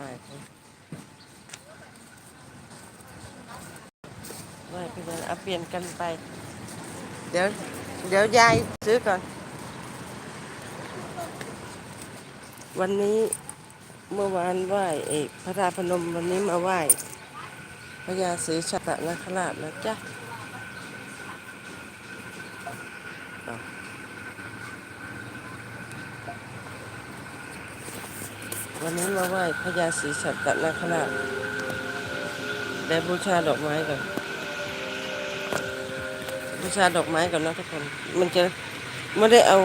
ไหว้เขาไหว้พญาเอาเปลี่ยนกันไป เดี๋ยว เดี๋ยวยายซื้อก่อน วันนี้เมื่อวานไหว้เอกพระธาตุพนมวันนี้มาไหว้พญาศรีสัตนคราชนะจ๊ะเอา วันนี้มาไหว้พญาศรีสัตนคราชได้บูชาดอกไม้ก่อนบูชาดอกไม้ก่อนนะทุกคน มันจะไม่ได้เอา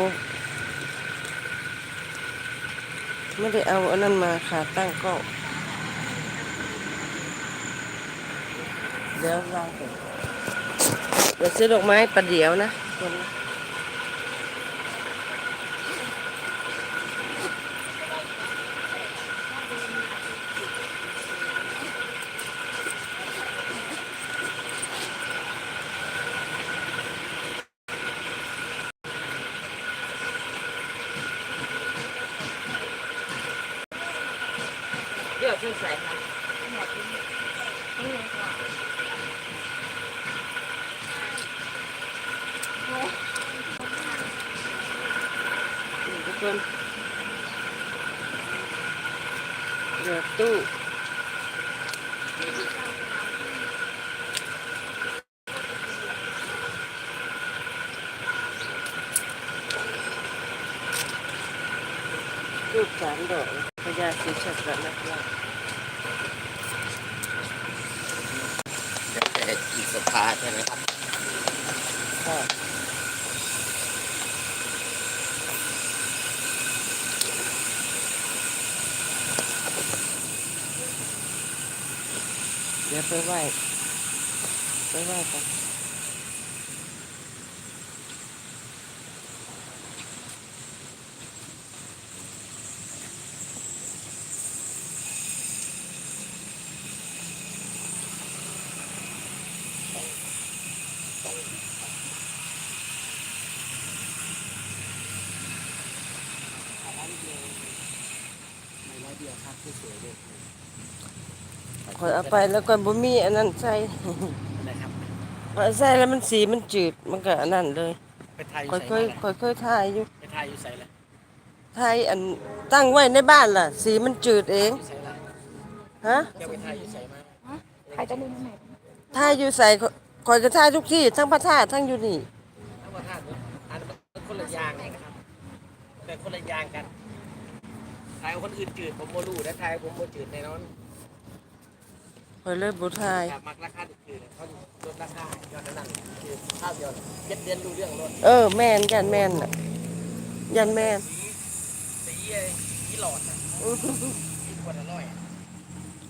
ไม่ได้เอาอันนั้นมาขาตั้งกล้องเดี๋ยววางก่อนเดี๋ยวซื้อดอกไม้ประเดี๋ยวนะคนนะเดี๋ยวช่วยใส่ค่ะนี่ทุกคนเดี๋ยวตู้รูปสามดอกพญาศรีชัตนคราช แต่อีกสภาใช่ไหมครับค่ะเดี๋ยวไปไหว้ไปไหว้กัน ไม่ร้อยเดียวครับสวยๆเลย คอยเอา ไปแล้วก็บ่มีอันนั้นใส่นะครับเอาใส่แล้วมันสีมันจืดมันก็อันนั้นเลยไปไทยอคอยใส่เคยมาคอยเคยถ่ายอยู่ไปไทยอยู่ใส่ละถ่ายอันตั้งไว้ในบ้านล่ะ สีมันจืดเองอยู่ใส่ละฮะเดี๋ยวไปไทยอยู่ใส่มาใครจะดูไหนถ่ายอยู่ใส่คอยก็ถ่ายทุกที่ทั้งพระธาตุทั้งอยู่นี่ทั้งประเทศเนี่ยอันนั้นมันคนละอย่างนะครับแต่คนละอย่างกันไทยคนอื่นจืดผมโมรู้แต่ไทยผมโมจืดแน่นอน คอยเลยบ่ถ่ายอยากมักราคาจืดๆเขาลดราคายอดนั้นคือข้าวเดียวเจ็ดเดือนดูเรื่องรถเออแม่นยันแม่นน่ะยันแม่นสีไอ้สีหลอดนะอื้อหือสีขวดละร้อยอะ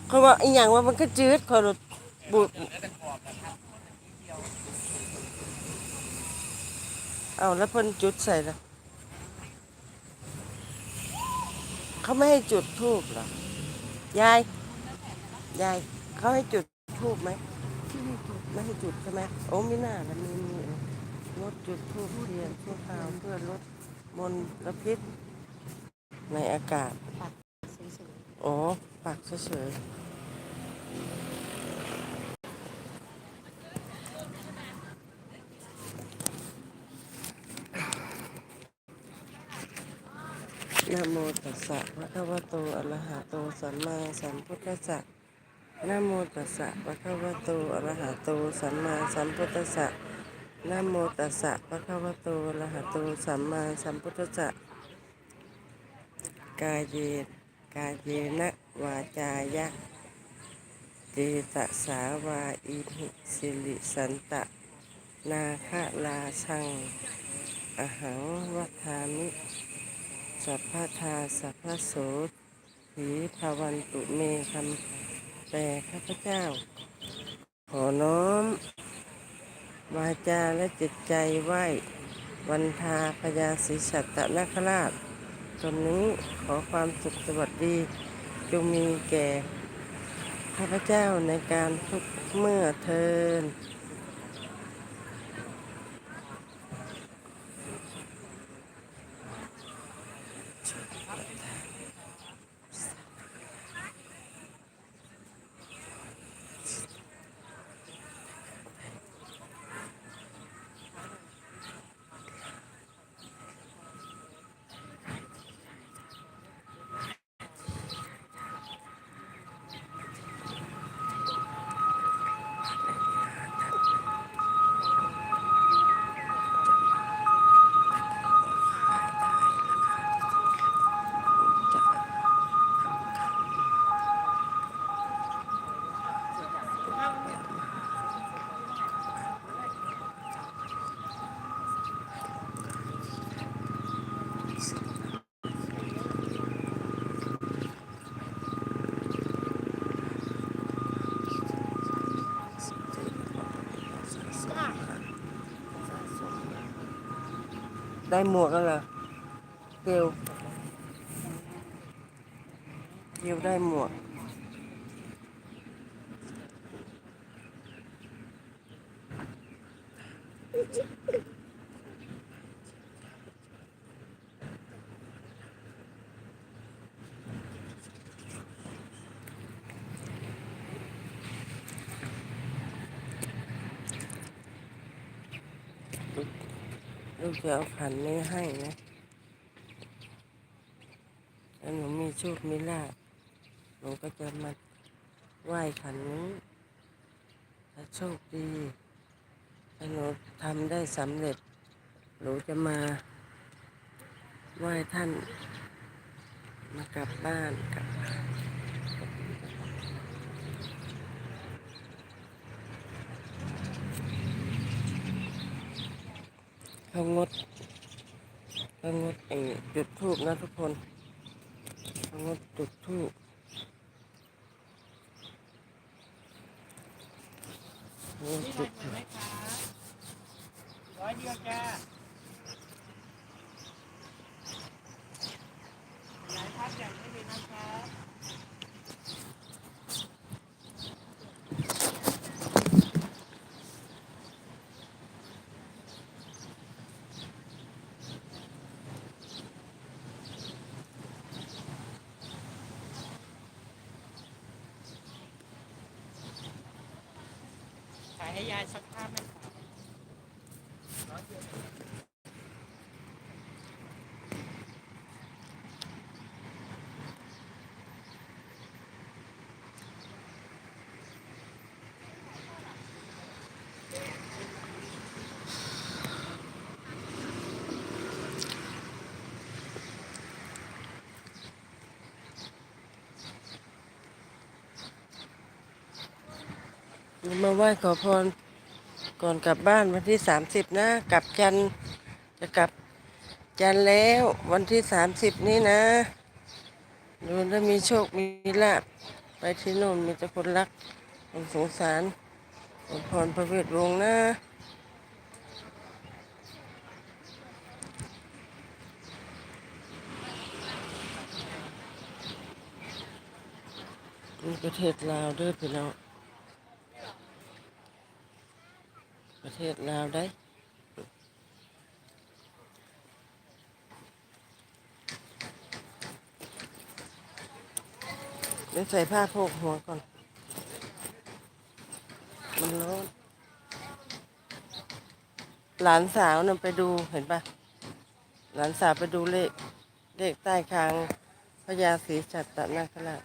เขาว่าอีหยังว่ามันก็จืดคอยรถบุแล้วแต่ขอบนะครับเอาแล้วเพิ่นจุดใส่ละเขาไม่ให้จุดทูบเหรอยาย ยาย เขาให้จุดทูบไหมไม่ให้จุดใช่ไหมโอ้ไม่น่าแล้วมีมีรถจุดทูบเทียนชั่วคราวเพื่อลดมลพิษ ในอากาศสวยอ๋อปักเฉยๆนะโมตัสสะภะคะวะโตอะระหะโตสัมมาสัมพุทธัสสะ นะโมตัสสะภะคะวะโตอะระหะโตสัมมาสัมพุทธัสสะนะโมตัสสะภะคะวะโตอะระหะโตสัมมาสัมพุทธัสสะกายเยกายเยนะวาจายะเจตสาวาอิหิสิริสันตะ นาคลาชังอหังวัฏามิ สัพพทาสัพพโสถีภวันตุเมคำ แต่ข้าพเจ้า ขอน้อมวาจาและจิตใจไหววันทาพญาศรีสัตนคราชตนนี้ขอความสุขสวัสดีจงมีแก่ข้าพเจ้าในการทุกเมื่อเทิน ได้หมวกแล้วเหรอเก ลูกจะเอาขันนี้ให้นะแล้วหนูมีโชคมีลาภหนูก็จะมาไหว้ขันนี้ถ้าโชคดีถ้าหนูทำได้สำเร็จ หนูจะมาไหว้ท่าน มากลับบ้านกลับบ้าน เขางดเขางดเออจุดทูบนะทุกคนเขางดจุดทูบงดจุดทูบร้อยเดียวจ้าหลายพักอย่างไม่มีนะครับ ขาย ให้ยายสักผ้าไหมครับร้อยเดียว มาไหว้ขอพรก่อนกลับบ้านวันที่สามสิบนะ กลับจันจะกลับจันแล้ววันที่สามสิบนี้นะ ดูถ้ามีโชคมีลาภไปที่โน่นมีแต่คนรักคนสงสารขอพรพระเวทวงนะมีประเทศลาวเด้วยพี่น้อง ประเทศลาวได้เดี๋ยวใส่ผ้าโพกหัวก่อน มันร้อนหลานสาวน่ะไปดูเห็นปะหลานสาวไปดูเลข เลขใต้คางพญาศรีจัตตนาคราช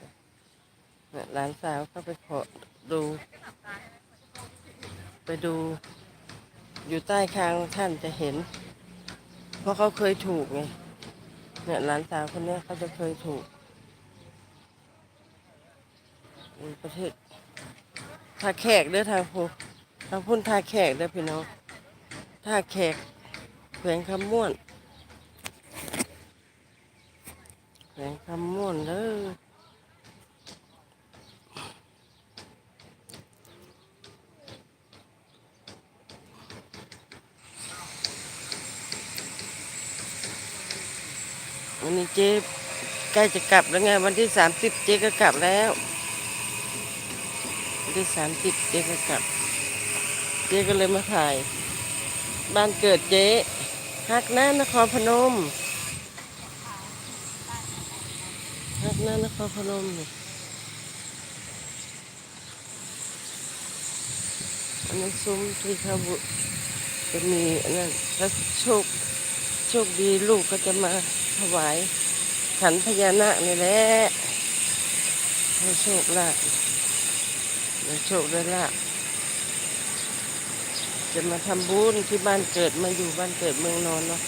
เนี่ยหลานสาวก็ไปขอดู ไปดู อยู่ใต้คางท่านจะเห็น เพราะเขาเคยถูกไงเนี่ยหลานสาวคนนี้เขาจะเคยถูกประเทศท่าแขกเด้อทางพูทางพุ่นท่าแขกเด้อพี่น้องท่าแขกแขวงคำม่วนแขวงคำม่วนเด้อ วันนี้เจ๊ใกล้จะกลับแล้วไง วันที่สามสิบเจ๊ก็กลับแล้ววันที่สามสิบเจ๊ก็กลับ เจ๊ก็เลยมาถ่าย บ้านเกิดเจ๊ฮักน้านครพนมฮักน้านครพนมนี่อันนั้นซุ้มที่เขาบุจะมีอันนั้นถ้าโชคโชคดีลูกก็จะมา ถวายขันพญานาคนี่แหละให้โชคลาภให้โชคได้ลาภจะมาทำบุญที่บ้านเกิดมาอยู่บ้านเกิดเมืองนอนเนาะ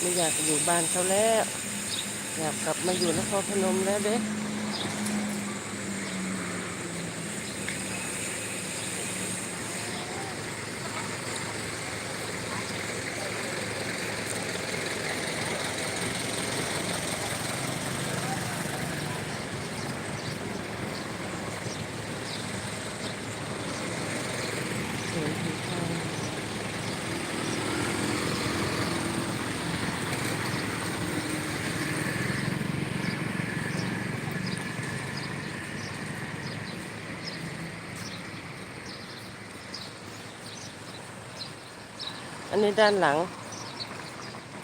ไม่อยากอยู่บ้านเขาแล้ว อยากกลับมาอยู่นครพนมแล้วเด้ นนี้ด้านหลัง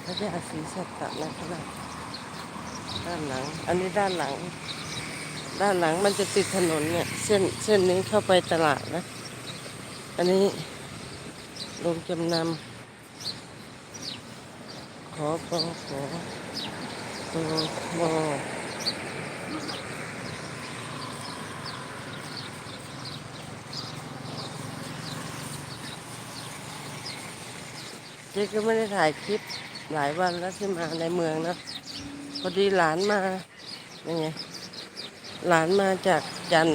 พระยาศรีสัตตนะครับด้านหลัง อันนี้ด้านหลัง ด้านหลังมันจะติดถนนเนี่ย เส้นเส้นนี้เข้าไปตลาดนะ อันนี้ลงจำนำขอปอขอปอบอ จ๊ก็ไม่ได้ถ่ายคลิปหลายวันแล้วที่มาในเมืองนะพอดีหลานมายังไงหลานมาจากจัน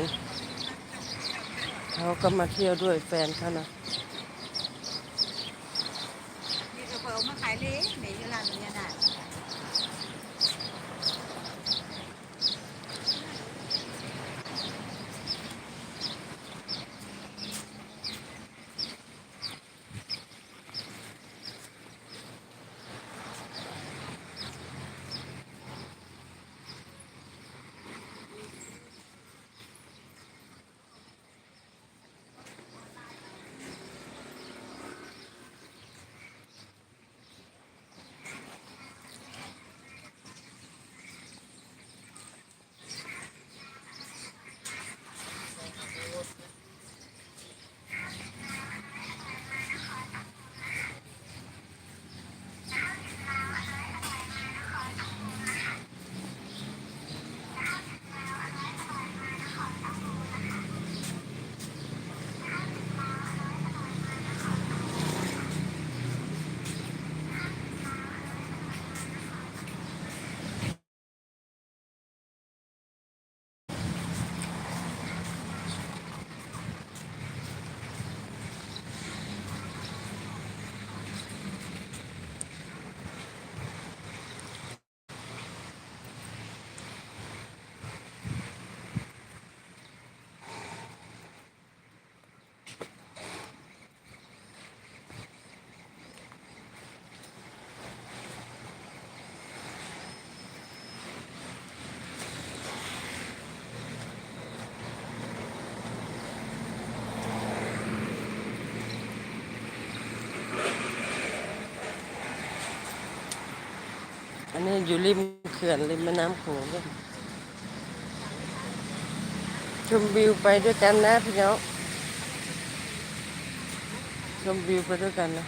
เขาก็มาเที่ยวด้วยแฟนเขานะ อยู่ริมเขื่อนริมแม่น้ำโขงด้วยชมวิวไปด้วยกันนะพี่น้องชมวิวไปด้วยกันนะ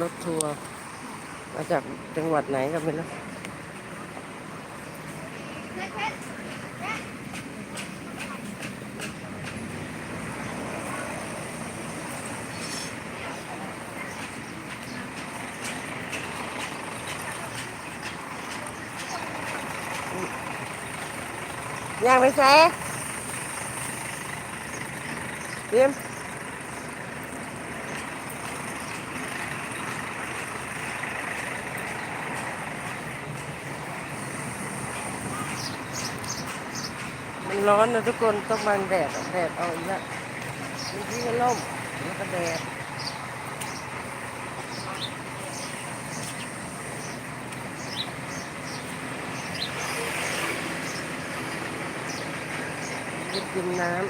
รถทัวร์มาจากจังหวัดไหนก็ไม่รู้ ไปใส่เตรียมมันร้อนนะทุกคนต้องบังแดดอะแดดเอาอีกแล้วบางทีก็ล่มแล้วก็แดด ไปกินน้ำ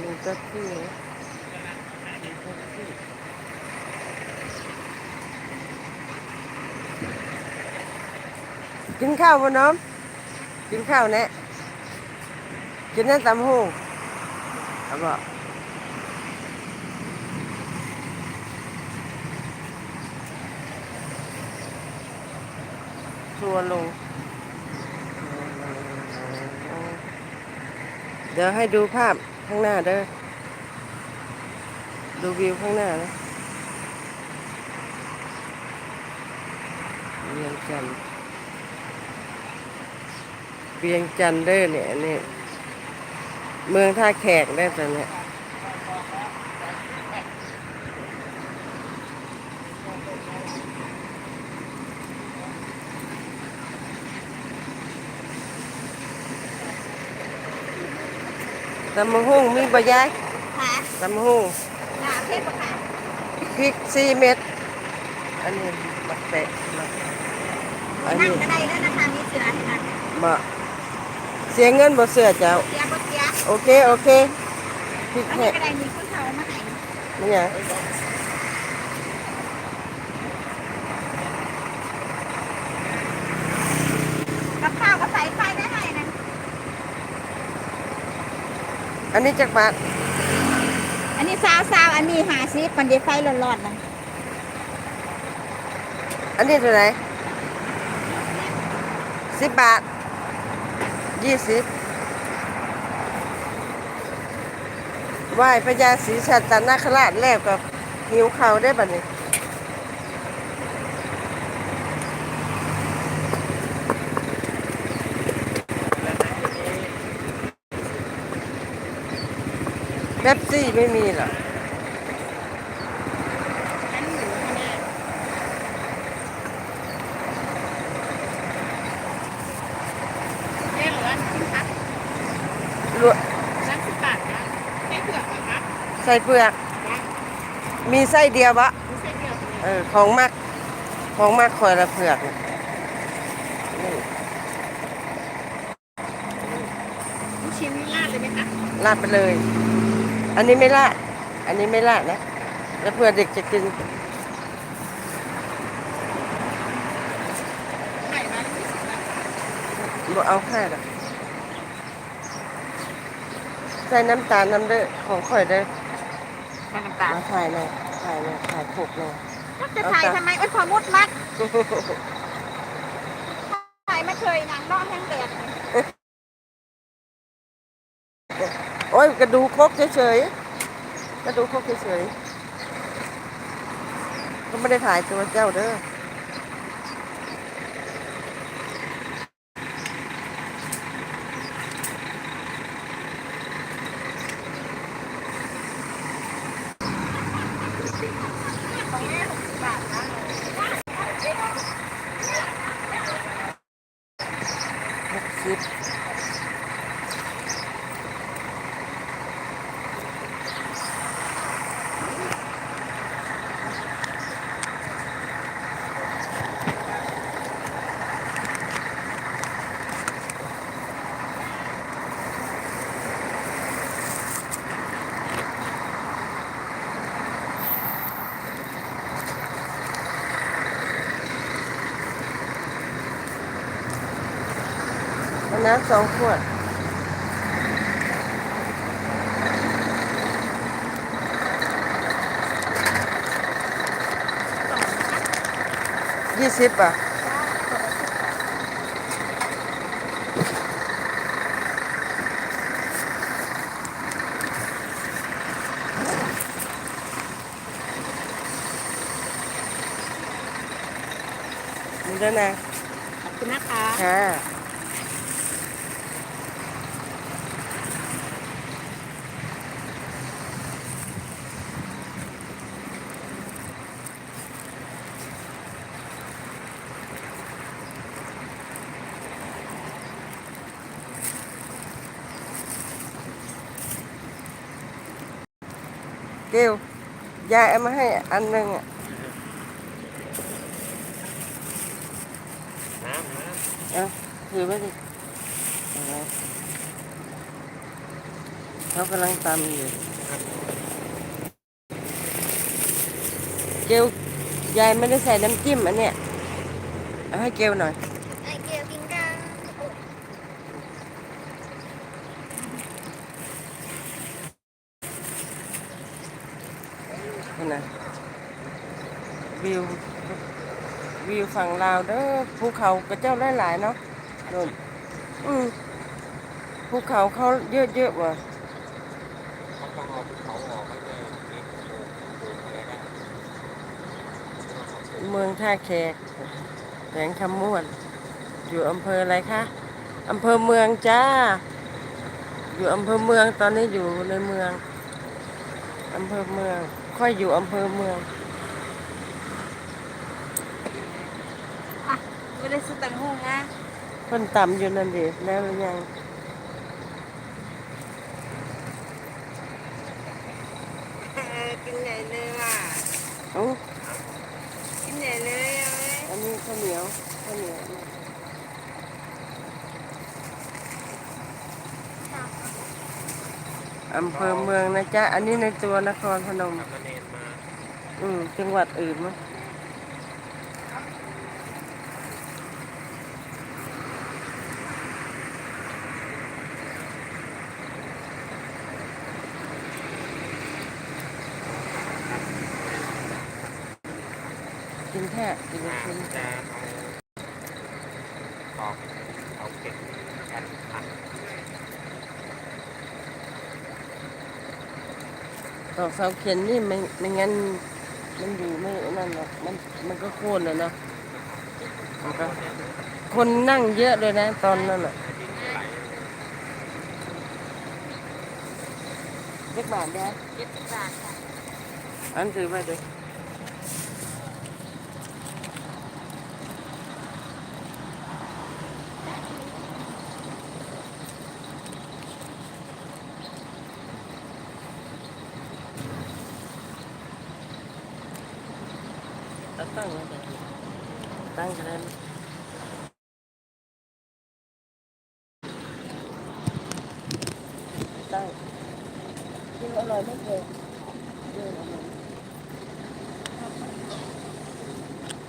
มีเจ้าที่มีเจ้าที่กินข้าวบนน้องกินข้าวแน่กินนั่นตำหูเอาบอกทัวลง เดี๋ยวให้ดูภาพข้างหน้าเด้อ ดูวิวข้างหน้านะเวียงจันเวียงจันเด้อเนี่ยนี่ เมืองท่าแขกได้แต่เนี่ย ตำมะฮุ่งมีบะยายค่ะตำมะฮุ่งหนาเพชรปะค่ะพริกสี่เม็ด อันนี้มักแตะมักอันนั่นี้งก็ได้แล้วนะคะมีเสือนะบ่เสียเงินบ่เสื้อเจ้า เสียบ่เสียโอเค โอเคพริกอันแห้นี้งก็ได้มีคนเขามาให้ นี่หยัง กับข้าวก็ใส่ไฟได้ให้นะ อันนี้จักบาทอันนี้ซาวซาวอันนี้หาซิปันเดไฟร้อนๆนะอันนี้เท่าไหร่สิบบาทยี่สิบไหว้พระยาศรีสัตนาคราชแล้วกับหิวข้าวได้บัดนี้ ซี่ไม่มีเหรออันหมูอันนี้เจ๊เหลือชิ้นพักลวกร้านสิบบาทนะไม่เผือกเหรอคะใส่เปลือกมีไส้เดียวบะไม่ใช่เดียวกันเออของมักของมักคอยละเผือกนี่นี่ลูกชิ้นนี่ราดเลยไหมคะ ลาดไปเลย อันนี้ไม่ลาด อันนี้ไม่ลาดนะ แล้วเพื่อเด็กจะกินไข่มาที่สิบบาทบ่เอาแค่หรอกใส่น้ำตาลน้ำเด้อของข่อยเด้อใส่น้ำตาลมาถ่ายหน่อยถ่ายหน่อยถ่ายผูกหน่อยจะถ่ายทำไมโอ๊ยพอมุดมัดถ่ายไม่เคยนางนอกแห้งแด อ้ยกระดูกคกเฉยๆกระดูกคกเฉยๆก็ไม่ได้ถ่ายตัวเจ้าเด้อ ของแม่หกสิบบาทนะ หกสิบเอา น้ำสองขวด ยี่สิบอะนี่ด้วยนะ ขอบคุณนะคะ ค่ะ เกลยายเอามาให้อันหนึ่งอะน้ำน้ำเอาถือไว้ดิเอาไว้เขากำลังตำอยู่ เกลยายไม่ได้ใส่น้ำจิ้มอันเนี้ยเอาให้เกลหน่อย ไอเกียวกินกัน นี่นะ วิว วิวฝั่งลาวเด้อภูเขากระเจ้าหลายๆเนาะโน่นอืมภูเขาเขาเยอะๆว่ะเขาต้องเอาภูเขาออกให้ได้เก็บโอ่งโอ่งอะไรได้เมืองท่าแขกแขวงคำม่วน อยู่อำเภออะไรคะอำเภอเมืองจ้า อยู่อำเภอเมืองตอนนี้อยู่ในเมืองอำเภอเมือง ค่อยอยู่อำเภอเมือง ไม่ได้ซื้อตังหูนะเพิ่นตำอยู่นั่นดิแล้วยังเออกินใหญ่เลยว่ะเอ้กินใหญ่เลยเอาไหมอันนี้ข้าวเหนียวข้าวเหนียวอำเภอเมืองนะจ๊ะ อันนี้ในตัวนครพนมอืมจังหวัดอื่นมั้ย กินแค่กินอ่ากินจะเอาปอกเอาเก็บกันผัดตอกเสาเข็นนี่ไม่ไม่งั้นมันอยู่ไม่นั่นหรอกมันมันก็โค่นเลยเนาะมันก็คนนั่งเยอะเลยนะ ตอนนั้นอะดินไหลเล็กบาทได้เจ็ดสิบบาทค่ะอันถือไปเลยตั้งตั้งไว้เลยตั้งกันได้ไหม ตั้งกินอร่อยไม่เคยเดินออยมา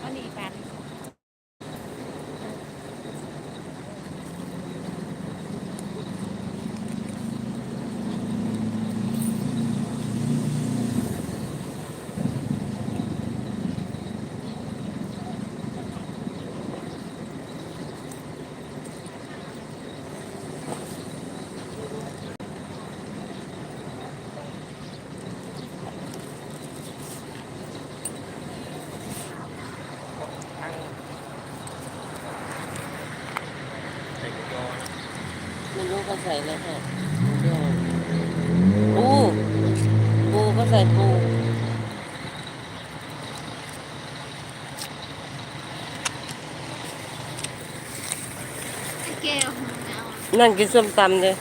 อันนี้กัน ทั้งใส่กุยอนะ ไม่รู้เขา ใส่อะไรค่ะปูปูก็ใส่ปูแก้วเอานั่งกินส้มตำเลย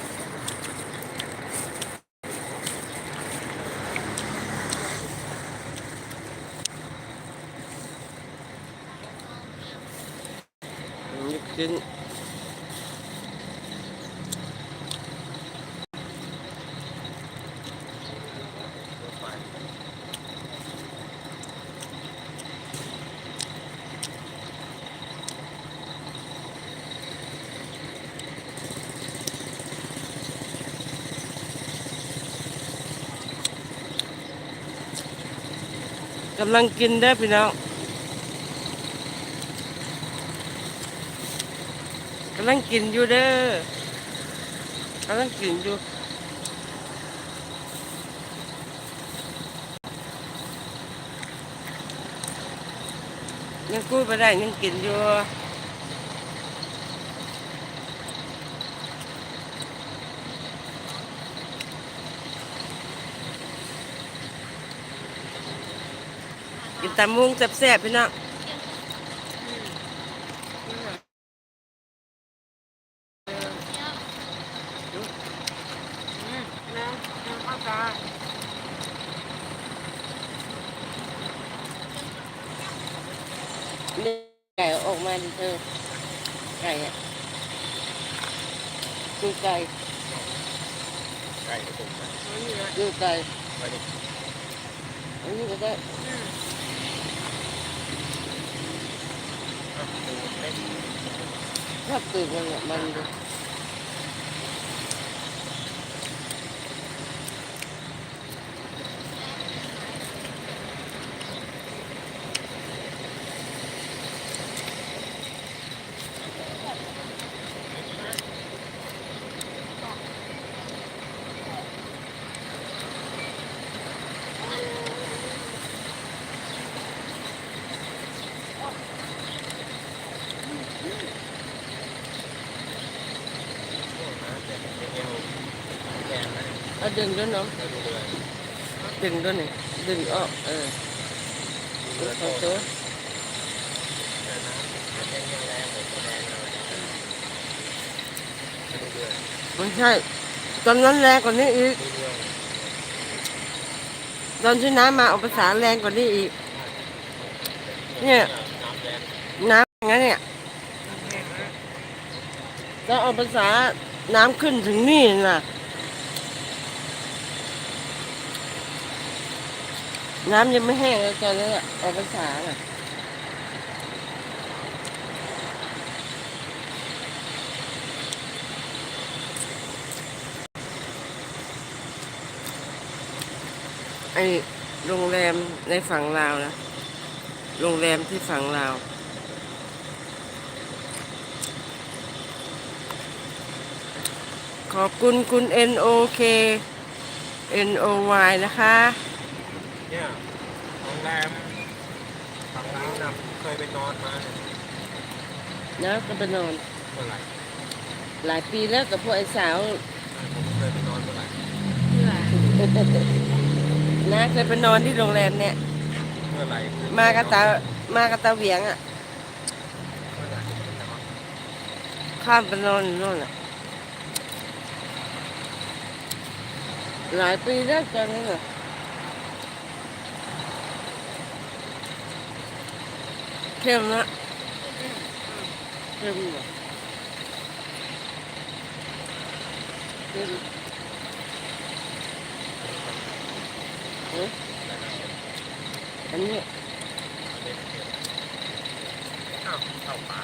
ำลังกินได้พี่น้องกำลังกินอยู่เด้อกำลังกินอยู่ยังกู้ไปได้ยังกินอยู่ ตำมุงแซ่บๆพี่น้อง น้ำน้ำข้าวตา นี่ไก่ออกมาดิเธอไก่อะดูไก่ ไก่ก็ตกไป ดูไก่ ไปดิ อันนี้ก็ได้ อะดูเล็ก ชอบตื่นมันอะมันดู พวกนะแต่เอวแกงนะ เอา ดึงด้วยเนาะเดินเรือดึงด้วยนี่ดึงออกเออเรือเอาโตตัวแต่น้ำมันยังยังแรงเหมือนแรงเลยดูเรือไม่ใช่ตอนนั้นแรงกว่านี้อีกดูเรือตอนที่น้ำมาเอาภาษาแรงกว่านี้อีก เนี่ยน้ำแรงน้ำอย่างนั้นเนี่ยถ้าเอาภาษาน้ำขึ้นถึงนี่น่ะ น้ำยังไม่แห้งเลยตอนนี้อะออกพรรษาน่ะไอโรงแรมในฝั่งลาวนะ โรงแรมที่ฝั่งลาวขอบคุณคุณ N O K N O Y นะคะ เนี่ยโรงแรมฝั่งลาวนะเคยไปนอนมาเนี่ยแล้วก็ไปนอน เมื่อไหร่หลายปีแล้วกับพวกไอ้สาวผมเคยไปนอนเมื่อไหร่นะเคยไปนอนที่โรงแรมเนี่ย เมื่อไหร่มากระตามากระตาเหวียงอะเมื่อไหร่ไปนอนข้ามไปนอนอยู่โน่นอะหลายปีแล้วตอนนั้นอ่ เข้มนะเข้มอะเข้มเอ๊ะอันนี้ อ้าวเข้าป่า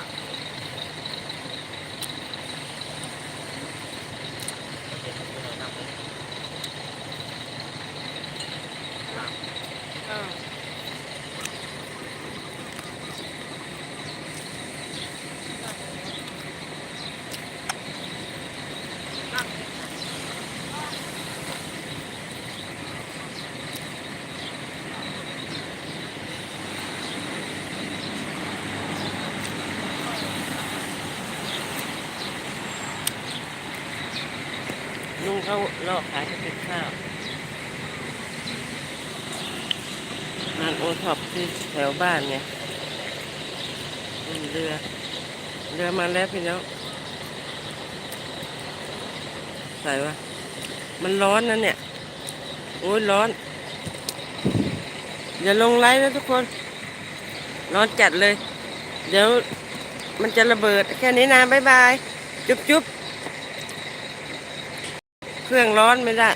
ลุงเขา ลอกขายจะเป็นข้าวงานโอท็อปที่แถวบ้านไงอืมเรือ เรือมาแล้วพี่น้องใส่วะมันร้อนนะเนี่ย โอ้ยร้อน อย่าลงไลน์นะทุกคน ร้อนจัดเลย เดี๋ยวมันจะระเบิดแค่นี้นะ บ๊ายบาย จุ๊บจุ๊บ เครื่องร้อนไม่ได้